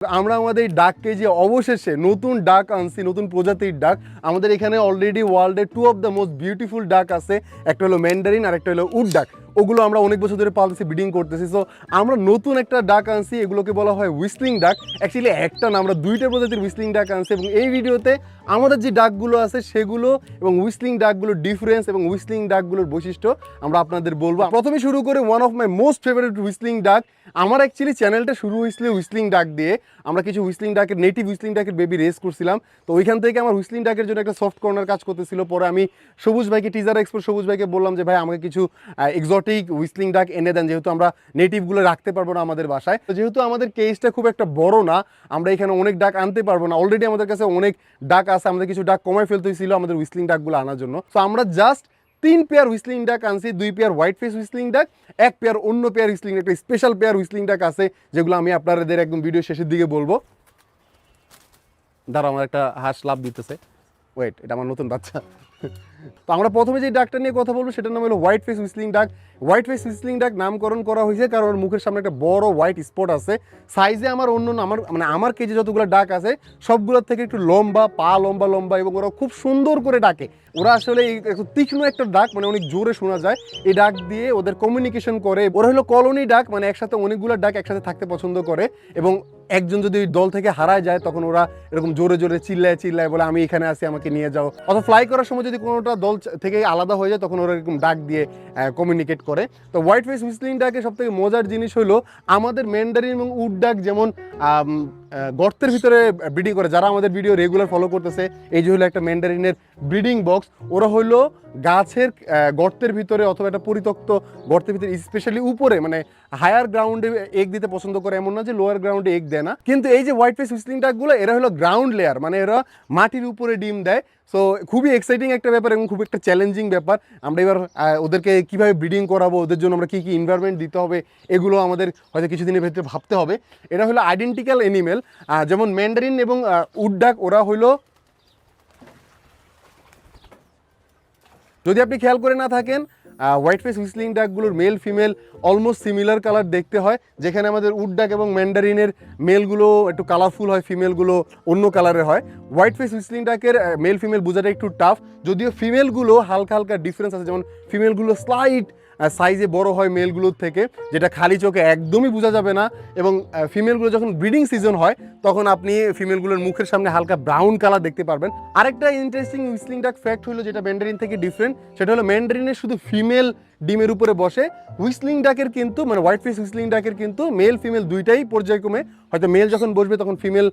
আমরা আমাদের ডাককে যে অবশেষে নতুন ডাক আনছি, নতুন প্রজাতির ডাক, আমাদের এখানে অলরেডি ওয়ার্ল্ডে two of the most beautiful duck আছে। একটা হলো ম্যান্ডারিন আর একটা হলো উড ডাক। ওগুলো আমরা অনেক বছর ধরে পালতেছি ব্রিডিং করতেছি। সো আমরা নতুন একটা ডাক আনছি, এগুলোকে বলা হয় হুইসলিং ডাক অ্যাকচুয়ালি একটা না, আমরা দুইটা প্রজাতির হুইসলিং ডাক আনছি এবং এই ভিডিওতে আমাদের যে ডাকগুলো আছে, সেগুলো এবং হুইসলিং ডাকগুলোর ডিফারেন্স এবং হুইসলিং ডাকগুলোর বৈশিষ্ট্য আমরা আপনাদের বলব। প্রথমে শুরু করে one of my most favourite whistling duck আমার অ্যাকচুয়ালি চ্যানেলটা শুরু হয়েছিল হুইসলিং ডাক দিয়ে। আমরা কিছু হুইসলিং ডাকের নেটিভ হুইসলিং ডাকের বেবি রেস করছিলাম। তো ওইখান থেকে আমার হুইসলিং ডাকের জন্য একটা সফট কর্নার কাজ করতেছিল। পরে আমি সবুজ ভাইকে টিজার এক্সপোর্ট সবুজ ভাইকে বললাম যে, ভাই, আমাকে কিছু এক্সোটিক হুইসলিং ডাক এনে দেন, যেহেতু আমরা নেটিভগুলো রাখতে পারব না আমাদের বাসায়। তো যেহেতু আমাদের কেসটা খুব একটা বড় না, আমরা এখানে অনেক ডাক আনতে পারব না। অলরেডি আমাদের কাছে অনেক ডাক আছে, আমাদের কিছু ডাক কমায় ফেলতে হয়েছিল আমাদের হুইসলিং ডাকগুলো আনার জন্য। তো আমরা জাস্ট তিন পেয়ার হুইসলিং ডাক আনছি, দুই পেয়ার হোয়াইট ফেস হুইসলিং ডাক এক পেয়ার অন্য পেয়ার হুইসলিং একটা স্পেশাল পেয়ার হুইসলিং ডাক আছে, যেগুলো আমি আপনাদের একদম ভিডিও শেষের দিকে বলব। দাঁড়া আমার একটা হাঁস লাভ দিতেছে। ওয়েট এটা আমার নতুন বাচ্চা। তো আমরা প্রথমে যে ডাকটা নিয়ে কথা বলব, সেটার নাম হলো white face whistling duck white face whistling duck নামকরণ করা হয়েছে কারণ ওর মুখের সামনে একটা বড় হোয়াইট স্পট আছে। সাইজে আমার অন্য আমার মানে আমার কেজে যতগুলো ডাক আছে, সবগুলোর থেকে একটু লম্বা, পা লম্বা লম্বা এবং ওরা খুব সুন্দর করে ডাকে। ওরা আসলে একটু তীক্ষ্ণ একটা ডাক মানে অনেক জোরে শোনা যায়। এই ডাক দিয়ে ওদের কমিউনিকেশন করে। ওরা হলো কলোনি ডাক মানে একসাথে অনেকগুলো ডাক একসাথে থাকতে পছন্দ করে এবং একজন যদি দল থেকে হারায় যায়, তখন ওরা এরকম জোরে জোরে চিল্লায় চিল্লায় বলে, আমি এখানে আছি, আমাকে নিয়ে যাও। অথবা ফ্লাই করার সময় যদি কোনোটা দল থেকে আলাদা হয়ে যায়, তখন ওরা এরকম ডাক দিয়ে কমিউনিকেট করে। তো হোয়াইট ফেস হুইসলিং ডাকে সব থেকে মজার জিনিস হলো, আমাদের ম্যান্ডারিন এবং উড ডাক যেমন গর্তের ভিতরে ব্রিডিং করে। যারা আমাদের ভিডিও রেগুলার ফলো করতেছে, এই যে হলো একটা ম্যান্ডারিনের ব্রিডিং বক্স ওরা হলো গাছের গর্তের ভিতরে অথবা একটা পরিত্যক্ত গর্তের ভিতরে স্পেশালি উপরে মানে হায়ার গ্রাউন্ডে এগ দিতে পছন্দ করে, এমন না যে লোয়ার গ্রাউন্ডে এগ দেয় না। কিন্তু এই যে হোয়াইট ফেস হুইসলিং ডাকগুলো এরা হলো গ্রাউন্ড লেয়ার মানে এরা মাটির উপরে ডিম দেয়। সো খুবই এক্সাইটিং একটা ব্যাপার এবং খুব একটা চ্যালেঞ্জিং ব্যাপার। আমরা এবার ওদেরকে কীভাবে ব্রিডিং করাবো, ওদের জন্য আমরা কী কী এনভায়রনমেন্ট দিতে হবে, এগুলো আমাদের হয়তো কিছুদিনের ভেতরে ভাবতে হবে। এটা হলো আইডেন্টিক্যাল এনিমেল যেমন ম্যান্ডারিন এবং উড ডাক, ওরা হলো যদি আপনি খেয়াল করে না থাকেন white face whistling ডাকগুলোর male female almost similar colour দেখতে হয়। যেখানে আমাদের উড ডাক এবং ম্যান্ডারিনের মেলগুলো একটু কালারফুল হয় ফিমেলগুলো অন্য কালারের হয়। হোয়াইট ফেস হুইসলিং ডাকের মেল ফিমেল বোঝাটা একটু টাফ যদিও ফিমেলগুলো হালকা হালকা ডিফারেন্স আছে, যেমন ফিমেলগুলো স্লাইট সাইজে বড় হয় মেলগুলোর থেকে, যেটা খালি চোখে একদমই বোঝা যাবে না এবং ফিমেলগুলো যখন ব্রিডিং সিজন হয় তখন আপনি ফিমেলগুলোর মুখের সামনে হালকা ব্রাউন কালার দেখতে পারবেন। আরেকটা ইন্টারেস্টিং হুইসলিং ডাক ফ্যাক্ট হলো যেটা ম্যান্ডারিন থেকে ডিফারেন্ট সেটা হলো ম্যান্ডারিনের শুধু ফিমেল ডিমের উপরে বসে হুইসলিং ডাকের কিন্তু মানে হোয়াইট ফেস হুইসলিং ডাকের কিন্তু মেল ফিমেল দুইটাই পর্যায়ক্রমে, হয়তো মেল যখন বসবে তখন ফিমেল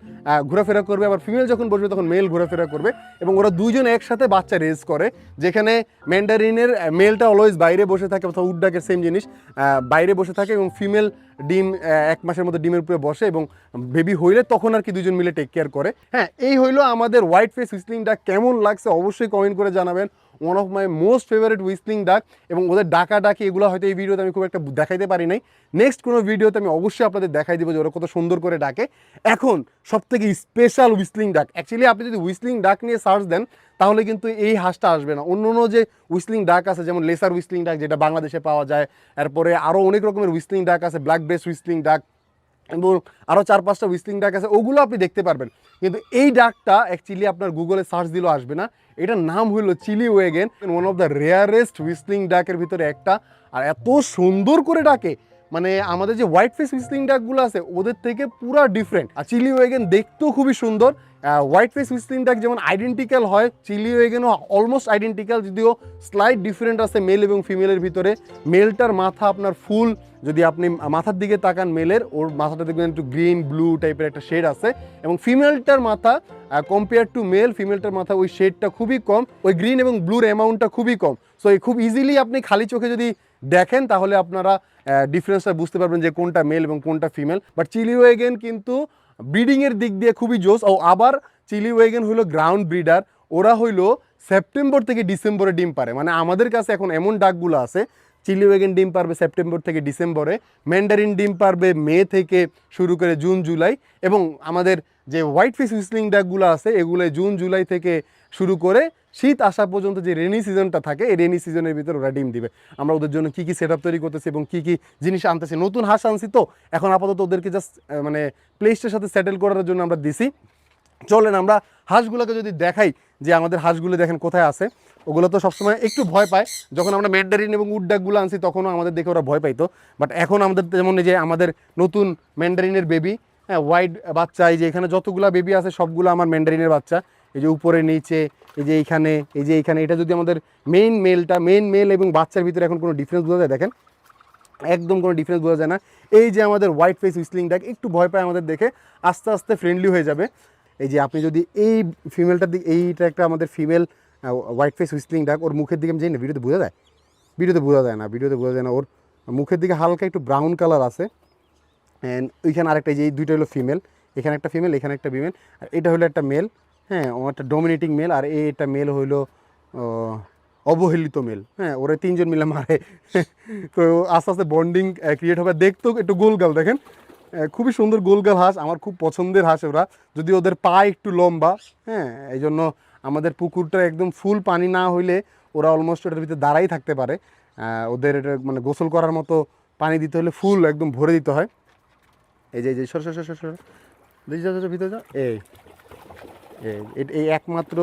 ঘোরাফেরা করবে, আবার ফিমেল যখন বসবে তখন মেল ঘোরাফেরা করবে এবং ওরা দুইজন একসাথে বাচ্চা রেজ করে, যেখানে ম্যান্ডারিনের মেলটা অলওয়েজ বাইরে বসে থাকে, অথবা উড ডাকের সেম জিনিস বাইরে বসে থাকে এবং ফিমেল ডিম এক মাসের মধ্যে ডিমের উপরে বসে এবং বেবি হইলে তখন আর কি দুজন মিলে টেক কেয়ার করে। হ্যাঁ এই হইল আমাদের হোয়াইট ফেস হুইসলিংটা কেমন লাগছে অবশ্যই কমেন্ট করে জানাবেন। One of my most favourite whistling duck এবং ওদের ডাকা ডাকি এগুলো হয়তো এই ভিডিওতে আমি খুব একটা দেখাইতে পারি নাই। নেক্সট কোনো ভিডিওতে আমি অবশ্যই আপনাদের দেখাই দিব যে ওরা কত সুন্দর করে ডাকে। এখন সব থেকে স্পেশাল হুইসলিং ডাক অ্যাকচুয়ালি আপনি যদি হুইসলিং ডাক নিয়ে সার্চ দেন, তাহলে কিন্তু এই হাঁসটা আসবে না। অন্য অন্য যে হুইসলিং ডাক আছে, যেমন লেসার হুইসলিং ডাক যেটা বাংলাদেশে পাওয়া যায়। এরপরে আরও অনেক রকমের হুইসলিং ডাক আছে ব্ল্যাক বেস হুইসলিং ডাক এবং আরও চার পাঁচটা হুইসলিং ডাক আছে, ওগুলো আপনি দেখতে পারবেন। কিন্তু এই ডাকটা অ্যাকচুয়ালি আপনার গুগলে সার্চ দিলেও আসবে না। এটার নাম হলো Chiloe wigeon one of the rarest whistling ডাকের ভিতরে একটা। আর এত সুন্দর করে ডাকে মানে আমাদের যে হোয়াইট ফেস হুইসলিং ডাকগুলো আছে, ওদের থেকে পুরো ডিফারেন্ট আর চিলি ওয়েগেন দেখতেও খুবই সুন্দর। হোয়াইট ফেস হুইসলিং ডাক যেমন আইডেন্টিক্যাল হয় চিলি ওয়েগেনও অলমোস্ট আইডেন্টিক্যাল যদিও স্লাইট ডিফারেন্ট আছে মেল এবং ফিমেলের ভিতরে। মেলটার মাথা আপনার ফুল যদি আপনি মাথার দিকে তাকান মেলের ওর মাথাটা দেখবেন একটু গ্রিন ব্লু টাইপের একটা শেড আছে। এবং ফিমেলটার মাথা কম্পেয়ার টু মেল ফিমেলটার মাথা ওই শেডটা খুবই কম, ওই গ্রিন এবং ব্লুর অ্যামাউন্টটা খুবই কম। সো খুব ইজিলি আপনি খালি চোখে যদি দেখেন, তাহলে আপনারা ডিফারেন্সটা বুঝতে পারবেন যে কোনটা মেল এবং কোনটা ফিমেল বাট চিলি ওয়েগেন কিন্তু ব্রিডিংয়ের দিক দিয়ে খুবই জোস ও আবার চিলি ওয়েগেন হলো গ্রাউন্ড ব্রিডার ওরা হইল সেপ্টেম্বর থেকে ডিসেম্বরে ডিম পারে মানে আমাদের কাছে এখন এমন ডাকগুলো আছে চিলি ওয়েগেন ডিম পারবে সেপ্টেম্বর থেকে ডিসেম্বরে ম্যান্ডারিন ডিম পারবে মে থেকে শুরু করে জুন, জুলাই। এবং আমাদের যে হোয়াইট ফিস হুইসলিং ডাকগুলো আছে, এগুলো জুন, জুলাই থেকে শুরু করে শীত আসা পর্যন্ত যে রেনি সিজনটা থাকে, এই রেনি সিজনের ভিতরে ওরা ডিম দিবে। আমরা ওদের জন্য কী কী সেট তৈরি করতেছি এবং কী কী জিনিস আনতেছি। নতুন হাঁস আনছি তো, এখন আপাতত ওদেরকে জাস্ট মানে প্লেসটার সাথে সেটেল করার জন্য আমরা দিছি। চলেন আমরা হাঁসগুলোকে যদি দেখাই যে আমাদের হাঁসগুলো দেখেন কোথায় আছে। ওগুলো তো সবসময় একটু ভয় পায়। যখন আমরা ম্যান্ডারিন এবং উডডাকগুলো আনছি, তখনও আমাদের দেখে ওরা ভয় পাইতো। বাট এখন আমাদের যেমন যে আমাদের নতুন ম্যান্ডারিনের বেবি হ্যাঁ হোয়াইট বাচ্চা, এই যে এখানে যতগুলা বেবি আছে, সবগুলো আমার ম্যান্ডারিনের বাচ্চা। এই যে উপরে নিচে, এই যে এইখানে, এই যে এইখানে, এটা যদি আমাদের মেইন মেলটা মেইন মেল এবং বাচ্চার ভিতরে এখন কোনো ডিফারেন্স বোঝা যায়? দেখেন, একদম কোনো ডিফারেন্স বোঝা যায় না। এই যে আমাদের হোয়াইট ফেস হুইসলিং ডাক একটু ভয় পায় আমাদের দেখে, আস্তে আস্তে ফ্রেন্ডলি হয়ে যাবে। এই যে আপনি যদি এই ফিমেলটার দিকে, এইটা একটা আমাদের ফিমেল হোয়াইট ফেস হুইসলিং ডাক ওর মুখের দিকে আমি জানি না, ভিডিওতে বোঝা যায়? ভিডিওতে বোঝা যায় না, ভিডিওতে বোঝা যায় না। ওর মুখের দিকে হালকা একটু ব্রাউন কালার আছে। অ্যান্ড ওইখানে আরেকটা যে এই দুইটা হলো ফিমেল এখানে একটা ফিমেল এখানে একটা ফিমেল আর এটা হলো একটা মেল হ্যাঁ ও একটা ডমিনেটিং মেল আর এই একটা মেল হইল অবহেলিত মেল হ্যাঁ ওরা তিনজন মিলে মারে। তো আস্তে আস্তে বন্ডিং ক্রিয়েট হবে। দেখতেও একটু গোলগাল দেখেন। খুবই সুন্দর গোলগাল হাঁস, আমার খুব পছন্দের হাঁস ওরা। যদি ওদের পা একটু লম্বা হ্যাঁ এই জন্য আমাদের পুকুরটা একদম ফুল পানি না হইলে ওরা অলমোস্ট ওটার ভিতরে দাঁড়াই থাকতে পারে। ওদের এটা মানে গোসল করার মতো পানি দিতে হলে ফুল একদম ভরে দিতে হয়। এই যে এই যে, সর সর সর সর ভিতরে যা। এই। এই একমাত্র,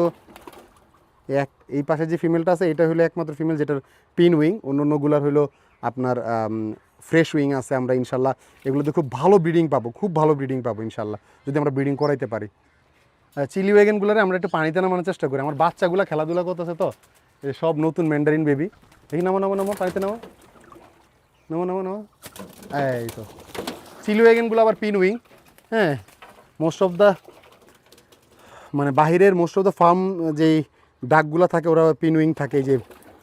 এক, এই পাশে যে ফিমেলটা আছে, এটা হলো একমাত্র ফিমেল যেটার পিন উইং অন্য অন্যগুলার হলো আপনার ফ্রেশ উইং আছে আমরা ইনশাল্লাহ। এগুলোতে খুব ভালো ব্রিডিং পাবো, খুব ভালো ব্রিডিং পাবো ইনশাল্লাহ, যদি আমরা ব্রিডিং করাইতে পারি। চিলি ওয়াগনগুলোরে আমরা একটু পানিতে নামানোর চেষ্টা করি। আমার বাচ্চাগুলো খেলাধুলা করতেছে তো সব নতুন ম্যান্ডারিন বেবি দেখি নামো নামো নামো, পানিতে নামো। নামো নামো নামো। এই তো। চিলি ওয়াগনগুলো আবার পিন উইং হ্যাঁ মোস্ট অফ দ্য মানে বাহিরের মোস্ট অফ দ্য ফার্ম যেই ডাকগুলো থাকে, ওরা পিনউইং থাকে যে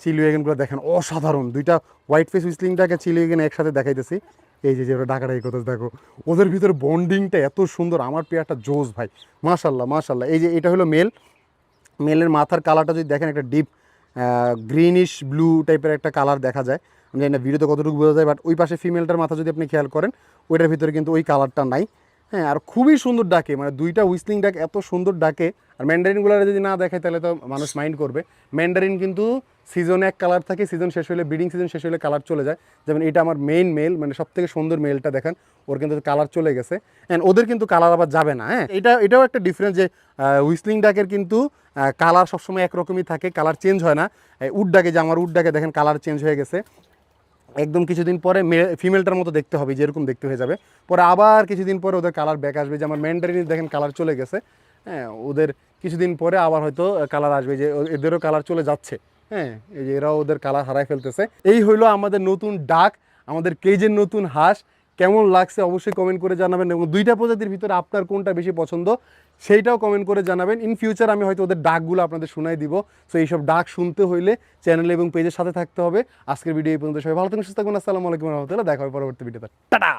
চিলিওয়েগেনগুলো দেখেন, অসাধারণ। দুইটা হোয়াইট ফেস হুইসলিংটাকে চিলিওয়েগেন একসাথে দেখাইতেছি। এই যে যে ওরা ডাকাডাকি করতেছে, দেখো। ওদের ভিতরে বন্ডিংটা এত সুন্দর, আমার পেয়ারটা জোস ভাই। মাশাল্লাহ মাশাল্লাহ। এই যে, এটা হলো মেল মেলের মাথার কালারটা যদি দেখেন, একটা ডিপ গ্রিনিশ ব্লু টাইপের একটা কালার দেখা যায়। আমি জানি না ভিডিওতে কতটুকু বোঝা যায় বাট ওই পাশে ফিমেলটার মাথা যদি আপনি খেয়াল করেন, ওইটার ভিতরে কিন্তু ওই কালারটা নাই। হ্যাঁ আর খুবই সুন্দর ডাকে মানে দুইটা হুইসলিং ডাক এত সুন্দর ডাকে, আর ম্যান্ডারিনগুলো যদি না দেখায়, তাহলে তো মানুষ মাইন্ড করবে। ম্যান্ডারিন কিন্তু সিজনে এক কালার থাকে সিজন শেষ হলে ব্রিডিং সিজন শেষ হলে কালার চলে যায়। যেমন এটা আমার মেইন মেল মানে সব থেকে সুন্দর মেলটা দেখেন, ওর কিন্তু কালার চলে গেছে। অ্যান্ড ওদের কিন্তু কালার আবার যাবে না হ্যাঁ। এটা, এটাও একটা ডিফারেন্স যে হুইসলিং ডাকের কিন্তু কালার সবসময় একরকমই থাকে কালার চেঞ্জ হয় না। উড ডাকে যে, আমার উড ডাকে দেখেন কালার চেঞ্জ হয়ে গেছে। একদম কিছুদিন পরে ফিমেলটার মতো দেখতে হবে, যেরকম দেখতে হয়ে যাবে। পরে আবার কিছুদিন পরে ওদের কালার ব্যাক আসবে, যে আমার ম্যান্ডারিনের দেখেন কালার চলে গেছে। হ্যাঁ ওদের কিছুদিন পরে আবার হয়তো কালার আসবে, যে এদেরও কালার চলে যাচ্ছে। হ্যাঁ এই যে এরাও ওদের কালার হারায় ফেলতেছে। এই হইল আমাদের নতুন ডাক, আমাদের কেজের নতুন হাঁস। কেমন লাগছে অবশ্যই কমেন্ট করে জানাবেন এবং দুইটা প্রজাতির ভিতরে আপনার কোনটা বেশি পছন্দ সেইটাও কমেন্ট করে জানাবেন। ইন ফিউচার আমি হয়তো ওদের ডাকগুলো আপনাদের শোনাই দিব। সো এইসব ডাক শুনতে হইলে চ্যানেল এবং পেজের সাথে থাকতে হবে। আজকের ভিডিও এই পর্যন্ত, সবাই ভালো থাকুন, সুস্থ থাকুন। আসসালামু আলাইকুম রহমতুল্লাহ। দেখা হবে পরবর্তী ভিডিওতে টাটা!